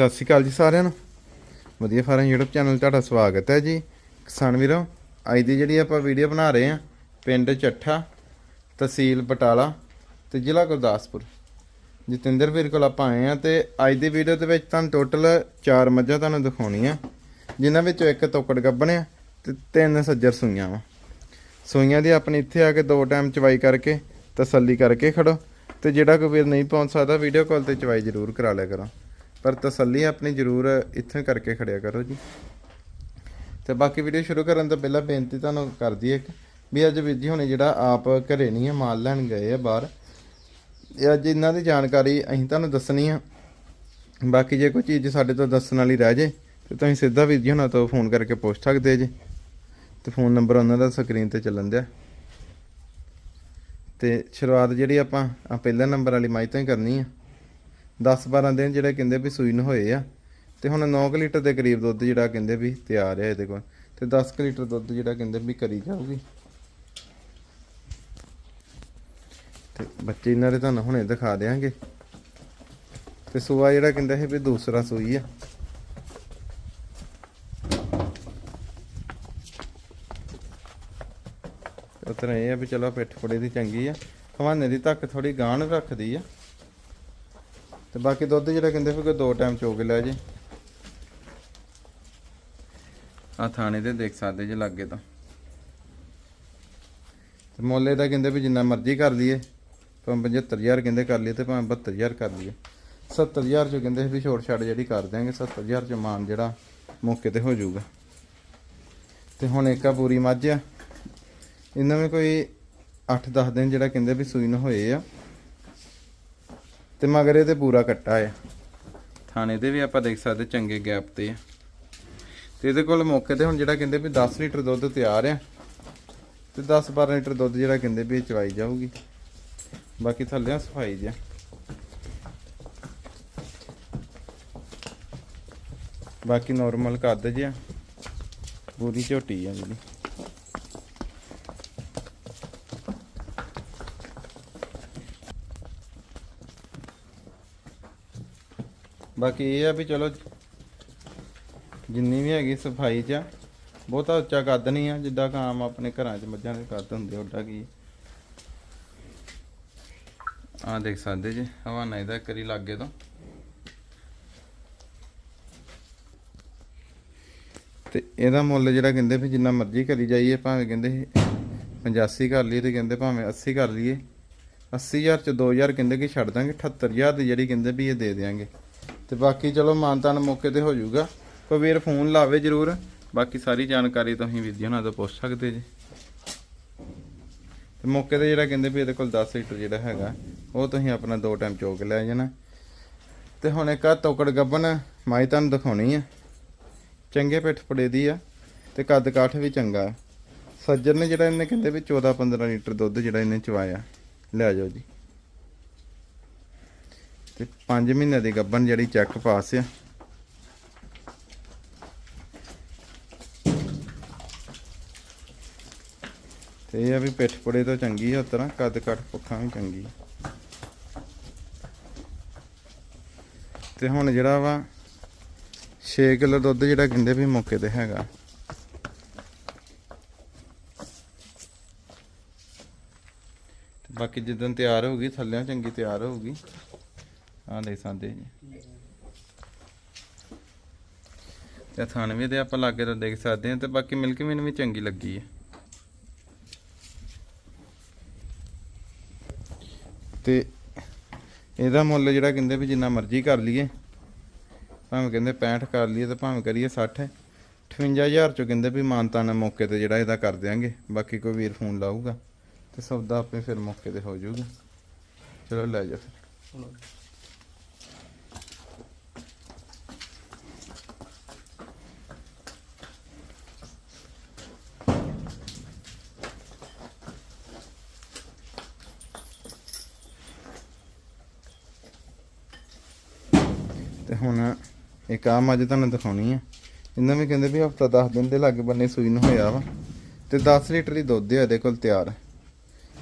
ਸਤਿ ਸ਼੍ਰੀ ਅਕਾਲ ਜੀ ਸਾਰਿਆਂ ਨੂੰ। ਵਧੀਆ ਫਾਰਮ YouTube ਚੈਨਲ ਤੁਹਾਡਾ ਸਵਾਗਤ ਹੈ ਜੀ। ਕਿਸਾਨ ਵੀਰੋ, ਅੱਜ ਦੀ ਜਿਹੜੀ ਆਪਾਂ ਵੀਡੀਓ ਬਣਾ ਰਹੇ ਹਾਂ, ਪਿੰਡ ਚੱਠਾ, ਤਹਿਸੀਲ ਬਟਾਲਾ ਤੇ ਜ਼ਿਲ੍ਹਾ ਗੁਰਦਾਸਪੁਰ। ਜਤਿੰਦਰ ਵੀਰ ਕੋਲ ਆਪਾਂ ਆਏ ਆ ਤੇ ਅੱਜ ਦੀ ਵੀਡੀਓ ਦੇ ਵਿੱਚ ਤੁਹਾਨੂੰ ਟੋਟਲ 4 ਮੱਝਾਂ ਤੁਹਾਨੂੰ ਦਿਖਾਉਣੀਆਂ। ਜਿਨ੍ਹਾਂ ਵਿੱਚੋਂ ਇੱਕ ਤੋਕੜ ਗੱਬਣ ਆ ਤੇ ਤਿੰਨ ਸੱਜਰ ਸੂਈਆਂ ਵਾ। ਸੂਈਆਂ ਦੀ ਆਪਣੀ ਇੱਥੇ ਆ ਕੇ ਦੋ ਟਾਈਮ ਚਵਾਈ ਕਰਕੇ ਤਸੱਲੀ ਕਰਕੇ ਖੜੋ ਤੇ ਜਿਹੜਾ ਕੋਈ ਵੀਰ ਨਹੀਂ ਪਹੁੰਚ ਸਕਦਾ ਵੀਡੀਓ ਕਾਲ ਤੇ ਚਵਾਈ ਜ਼ਰੂਰ ਕਰਾ ਲਿਆ ਕਰੋ। ਪਰ ਤਸੱਲੀ ਆਪਣੀ ਜ਼ਰੂਰ ਇੱਥੇ ਕਰਕੇ ਖੜਿਆ ਕਰੋ ਜੀ। ਤੇ ਬਾਕੀ ਵੀਡੀਓ ਸ਼ੁਰੂ ਕਰਨ ਤੋਂ ਪਹਿਲਾਂ ਬੇਨਤੀ ਤੁਹਾਨੂੰ ਕਰਦੀ ਦਈਏ ਕਿ ਵੀ ਅੱਜ ਵੀਰ ਜੀ ਹੁਣੇ ਜਿਹੜਾ ਆਪ ਘਰੇ ਨਹੀਂ ਹੈ, ਮਾਲ ਲੈਣ ਗਏ ਆ ਬਾਹਰ। ਇਹ ਅੱਜ ਇਹਨਾਂ ਦੀ ਜਾਣਕਾਰੀ ਅਸੀਂ ਤੁਹਾਨੂੰ ਦੱਸਣੀ ਆ। ਬਾਕੀ ਜੇ ਕੋਈ ਚੀਜ਼ ਸਾਡੇ ਤੋਂ ਦੱਸਣ ਵਾਲੀ ਰਹਿ ਜੇ, ਤੇ ਤੁਸੀਂ ਸਿੱਧਾ ਵੀਰ ਜੀ ਹੁਣਾਂ ਤੋਂ ਫੋਨ ਕਰਕੇ ਪੁੱਛ ਸਕਦੇ ਜੇ। ਤੇ ਫੋਨ ਨੰਬਰ ਉਹਨਾਂ ਦਾ ਸਕਰੀਨ ਤੇ ਚੱਲਣ ਦਿਆ। ਤੇ ਸ਼ੁਰੂਆਤ ਜਿਹੜੀ ਆਪਾਂ ਆ ਪਹਿਲਾ ਨੰਬਰ ਵਾਲੀ ਮਾਈ ਤੋਂ ਹੀ ਕਰਨੀ ਆ। 10 12 ਦਿਨ ਜਿਹੜੇ ਕਹਿੰਦੇ ਵੀ ਸੂਈ ਨੂੰ ਹੋਏ ਆ, ਤੇ ਹੁਣ 9 ਲੀਟਰ ਦੇ ਕਰੀਬ ਦੁੱਧ ਜਿਹੜਾ ਕਹਿੰਦੇ ਵੀ ਤਿਆਰ ਹੈ ਇਹਦੇ ਕੋਲ, ਤੇ 10 ਲੀਟਰ ਦੁੱਧ ਜਿਹੜਾ ਕਹਿੰਦੇ ਵੀ ਕਰੀ ਜਾਊਗੀ। ਤੇ ਬੱਚੇ ਇਹਨਾਂ ਦੇ ਤੁਹਾਨੂੰ ਹੁਣੇ ਦਿਖਾ ਦੇਾਂਗੇ ਤੇ ਸੂਆ ਜਿਹੜਾ ਕਹਿੰਦਾ ਹੈ ਵੀ ਦੂਸਰਾ ਸੂਈ ਆ। ਉਤਰ ਇਹ ਆ ਵੀ ਚਲੋ ਪਿੱਠ ਫੜੇ ਦੀ ਚੰਗੀ ਆ, ਹਵਾਨੇ ਦੀ ਧੱਕ ਥੋੜੀ ਗਾਣ ਰੱਖਦੀ ਆ। ਤੇ ਬਾਕੀ ਦੁੱਧ ਜਿਹੜਾ ਕਹਿੰਦੇ ਫਿਰ ਦੋ ਟਾਈਮ ਚੋ ਕੇ ਲੈ ਜੇ। ਆ ਥਾਣੇ ਤੇ ਦੇਖ ਸਕਦੇ ਜੇ ਲੱਗੇ ਤਾਂ। ਤੇ ਮੁੱਲ ਇਹਦਾ ਕਹਿੰਦੇ ਵੀ ਜਿੰਨਾ ਮਰਜ਼ੀ ਕਰ ਲਈਏ ਭਾਵੇਂ 75000 ਕਹਿੰਦੇ ਕਰ ਲਈਏ ਤੇ ਭਾਵੇਂ 72000 ਕਰ ਲਈਏ। 70000 ਚ ਕਹਿੰਦੇ ਵੀ ਛੋਟ ਛੱਡ ਜਿਹੜੀ ਕਰ ਦਿਆਂਗੇ 70000 ਚ ਮਾਨ ਜਿਹੜਾ ਮੌਕੇ ਤੇ ਹੋ ਜਾਊਗਾ। ਤੇ ਹੁਣ ਇੱਕ ਆ ਪੂਰੀ ਮੱਝ ਆ। ਇਹਨਾਂ ਵਿੱਚ ਕੋਈ 8-10 ਦਿਨ ਜਿਹੜਾ ਕਹਿੰਦੇ ਵੀ ਸੂਈ ਨੂੰ ਹੋਏ ਆ। ਤੇ ਮਗਰ ਇਹ ਤੇ ਪੂਰਾ ਕੱਟਾ ਆ। ਥਾਣੇ ਦੇ ਵੀ ਆਪਾਂ ਦੇਖ ਸਕਦੇ ਚੰਗੇ ਗੈਪ ਤੇ ਆ। ਤੇ ਇਹਦੇ ਕੋਲ ਮੌਕੇ ਤੇ ਹੁਣ ਜਿਹੜਾ ਕਹਿੰਦੇ ਵੀ 10 ਲੀਟਰ ਦੁੱਧ ਤਿਆਰ ਆ, ਤੇ 10-12 ਲੀਟਰ ਦੁੱਧ ਜਿਹੜਾ ਕਹਿੰਦੇ ਵੀ ਚਵਾਈ ਜਾਊਗੀ। ਬਾਕੀ ਥੱਲੇ ਸਫ਼ਾਈ ਜਿਆ ਬਾਕੀ ਨਾਰਮਲ ਕੱਦ ਜਿਆ ਪੂਰੀ ਝੋਟੀ ਆ ਜਿਹੜੀ। ਬਾਕੀ ਇਹ ਆ ਵੀ ਚਲੋ ਜਿੰਨੀ ਵੀ ਹੈਗੀ ਸਫ਼ਾਈ ਚ ਆ, ਬਹੁਤਾ ਉੱਚਾ ਕੱਦ ਨਹੀਂ ਆ ਜਿੱਦਾਂ ਕਿ ਆਪਣੇ ਘਰਾਂ 'ਚ ਮੱਝਾਂ ਦੇ ਕੱਦ ਹੁੰਦੇ ਉੱਡਾ ਕੀ। ਆ ਦੇਖ ਸਕਦੇ ਜੀ ਹਵਾਨਾ ਇਹਦਾ ਕਰੀ ਲੱਗੇ ਤੋਂ। ਤੇ ਇਹਦਾ ਮੁੱਲ ਜਿਹੜਾ ਕਹਿੰਦੇ ਵੀ ਜਿੰਨਾ ਮਰਜ਼ੀ ਕਰੀ ਜਾਈਏ ਭਾਵੇਂ ਕਹਿੰਦੇ 85 ਕਰ ਲਈਏ ਤੇ ਕਹਿੰਦੇ ਭਾਵੇਂ 80 ਕਰ ਲਈਏ। 80000 ਚ 2000 ਕਹਿੰਦੇ ਕਿ ਛੱਡ ਦਾਂਗੇ 78000 ਦੀ ਜਿਹੜੀ ਕਹਿੰਦੇ ਵੀ ਇਹ ਦੇ ਦੇਾਂਗੇ ਤੇ ਬਾਕੀ ਚਲੋ ਮਾਨਤਾਨ ਮੌਕੇ ਤੇ ਹੋ ਜਾਊਗਾ। ਕੋਈ ਵੀਰ ਫੋਨ ਲਾਵੇ ਜਰੂਰ। ਬਾਕੀ ਸਾਰੀ ਜਾਣਕਾਰੀ ਤੁਸੀਂ ਵੀਰ ਜੀ ਉਹਨਾਂ ਤੋਂ ਪੁੱਛ ਸਕਦੇ ਜੀ। ਤੇ ਮੌਕੇ ਤੇ ਜਿਹੜਾ ਕਹਿੰਦੇ ਵੀ ਇਹਦੇ ਕੋਲ 10 ਲੀਟਰ ਜਿਹੜਾ ਹੈਗਾ, ਉਹ ਤੁਸੀਂ ਆਪਣਾ ਦੋ ਟਾਈਮ ਚੋਕ ਲੈ ਜਾਣਾ। ਤੇ ਹੁਣ ਇੱਕ ਆ ਤੋਕੜ ਗੱਬਨ ਮਾਈ ਤੁਹਾਨੂੰ ਦਿਖਾਉਣੀ ਆ। ਚੰਗੇ ਪਿੱਠ ਪੜੇ ਦੀ ਆ ਤੇ ਕੱਦ ਕਾਠ ਵੀ ਚੰਗਾ ਸੱਜਣ ਨੇ ਜਿਹੜਾ ਇਹਨੇ ਕਹਿੰਦੇ ਵੀ 14 15 ਲੀਟਰ ਦੁੱਧ ਜਿਹੜਾ ਇਹਨੇ ਚਵਾਇਆ। ਲੈ ਜਾਓ ਜੀ। ਤੇ 5 ਮਹੀਨੇ ਦੀ ਗੱਬਨ ਜਿਹੜੀ ਚੈੱਕ ਪਾਸ ਆ। ਤੇ ਇਹ ਆ ਵੀ ਪਿੱਠ ਪੜੇ ਤੋਂ ਚੰਗੀ ਆ ਤਰ੍ਹਾਂ ਕੱਦ ਕੱਟ ਪੱਖਾਂ ਵੀ ਚੰਗੀ ਤੇ ਹੁਣ ਜਿਹੜਾ ਵਾ 6 ਕਿਲੋ ਦੁੱਧ ਜਿਹੜਾ ਕਹਿੰਦੇ ਵੀ ਮੌਕੇ ਤੇ ਹੈਗਾ। ਬਾਕੀ ਜਦੋਂ ਤਿਆਰ ਹੋਊਗੀ ਥੱਲਿਆਂ ਚੰਗੀ ਤਿਆਰ ਹੋਊਗੀ। ਆਹ ਦੇਖ ਸਕਦੇ ਜੀ। ਤੇ ਥਾਨਵੇਂ ਦੇ ਆਪਾਂ ਲਾਗੇ ਤੋਂ ਦੇਖ ਸਕਦੇ ਹਾਂ ਤੇ ਬਾਕੀ ਮਿਲਕ ਮੈਨੂੰ ਵੀ ਚੰਗੀ ਲੱਗੀ ਹੈ। ਤੇ ਇਹਦਾ ਮੁੱਲ ਜਿਹੜਾ ਕਹਿੰਦੇ ਵੀ ਜਿੰਨਾ ਮਰਜ਼ੀ ਕਰ ਲਈਏ, ਭਾਵੇਂ ਕਹਿੰਦੇ 65 ਕਰ ਲਈਏ ਤੇ ਭਾਵੇਂ ਕਰੀਏ 60 58000 ਚੋਂ ਕਹਿੰਦੇ ਵੀ ਮਾਨਤਾ ਨਾਲ ਮੌਕੇ ਤੇ ਜਿਹੜਾ ਇਹਦਾ ਕਰ ਦਿਆਂਗੇ, ਬਾਕੀ ਕੋਈ ਵੀਰ ਫੋਨ ਲਾਊਗਾ ਤੇ ਸੌਦਾ ਆਪੇ ਫਿਰ ਮੌਕੇ ਤੇ ਹੋ ਜਾਊਗਾ। ਚਲੋ ਲੈ ਜਾ ਫਿਰ। ਤੇ ਹੁਣ ਇੱਕ ਆਮ ਅੱਜ ਤੁਹਾਨੂੰ ਦਿਖਾਉਣੀ ਆ। ਇਹਨਾਂ ਵੀ ਕਹਿੰਦੇ ਵੀ ਹਫਤਾ 10 ਦਿਨ ਦੇ ਲੱਗ ਬੰਨੇ ਸੂਈ ਨੂੰ ਹੋਇਆ ਵਾ। ਤੇ 10 ਲੀਟਰ ਦੀ ਦੁੱਧ ਹੈ ਇਹਦੇ ਕੋਲ ਤਿਆਰ।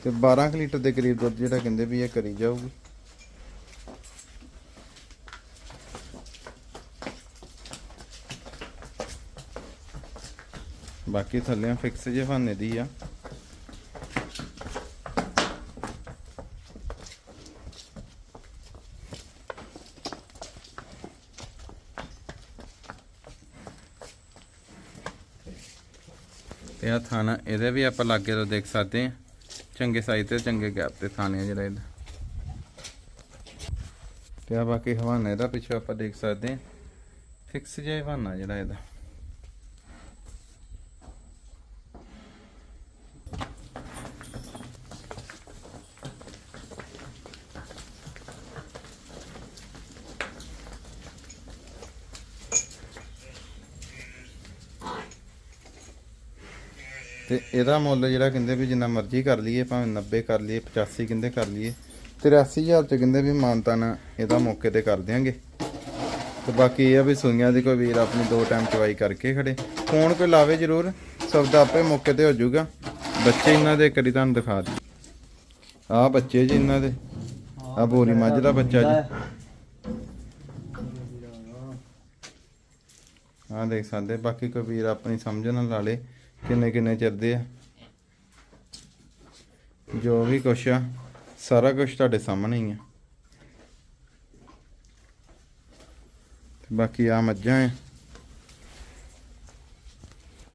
ਤੇ 12 ਲੀਟਰ ਦੇ ਕਰੀਬ ਦੁੱਧ ਜਿਹੜਾ ਕਹਿੰਦੇ ਵੀ ਇਹ ਕਰੀ ਜਾਊਗੀ। ਬਾਕੀ ਥੱਲੇ ਫਿਕਸ ਜੇ ਫਾਨੇ ਦੀ ਆ। ਤੇ ਆ ਥਾਣਾ, ਇਹਦੇ ਵੀ ਆਪਾਂ ਲਾਗੇ ਤੋਂ ਦੇਖ ਸਕਦੇ ਆ ਚੰਗੇ ਸਾਈਜ਼ ਤੇ, ਚੰਗੇ ਗੈਪ ਤੇ ਥਾਣੇ ਆ ਜਿਹੜਾ ਇਹਦਾ। ਤੇ ਆ ਬਾਕੀ ਹਵਾਨਾ ਇਹਦਾ ਪਿੱਛੇ ਆਪਾਂ ਦੇਖ ਸਕਦੇ ਆ ਫਿਕਸ ਜਿਹਾ ਹਵਾਨਾ ਜਿਹੜਾ ਇਹਦਾ। ਤੇ ਇਹਦਾ ਮੁੱਲ ਜਿਹੜਾ ਕਹਿੰਦੇ ਵੀ ਜਿੰਨਾ ਮਰਜ਼ੀ ਕਰ ਲਈਏ, ਭਾਵੇਂ 90 ਕਰ ਲਈਏ 85 ਕਹਿੰਦੇ ਕਰ ਲਈਏ 83000 ਚ ਕਹਿੰਦੇ ਵੀ ਮਾਨਤਾਨ ਇਹਦਾ ਮੌਕੇ ਤੇ ਕਰ ਦਿਆਂਗੇ। ਤੇ ਬਾਕੀ ਇਹ ਆ ਵੀ ਸੂਈਆਂ ਦੀ ਕੋਈ ਵੀਰ ਆਪਣੀ ਦੋ ਟਾਈਮ ਚਵਾਈ ਕਰਕੇ ਖੜੇ। ਫੋਨ ਕੋਈ ਲਾਵੇ ਜ਼ਰੂਰ ਸੌਦਾ ਆਪੇ ਮੌਕੇ ਤੇ ਹੋ ਜਾਊਗਾ। ਬੱਚੇ ਇਹਨਾਂ ਦੇ ਕਰੀ ਤੁਹਾਨੂੰ ਦਿਖਾ ਦੀ ਆਹ ਬੱਚੇ ਜੀ ਇਹਨਾਂ ਦੇ। ਆ ਬੋਰੀ ਮੱਝ ਦਾ ਬੱਚਾ ਜੀ। ਆਹ ਦੇਖ ਸਕਦੇ, ਬਾਕੀ ਕੋਈ ਵੀਰ ਆਪਣੀ ਸਮਝ ਨਾਲ ਲਾ ਲੇ। ਕਿੰਨੇ ਕਿੰਨੇ ਚਿਰਦੇ ਆ? ਜੋ ਵੀ ਕੁਛ ਆ, ਸਾਰਾ ਕੁਝ ਤੁਹਾਡੇ ਸਾਹਮਣੇ ਹੀ ਆ। ਤੇ ਬਾਕੀ ਆ ਮੱਝਾਂ ਆ।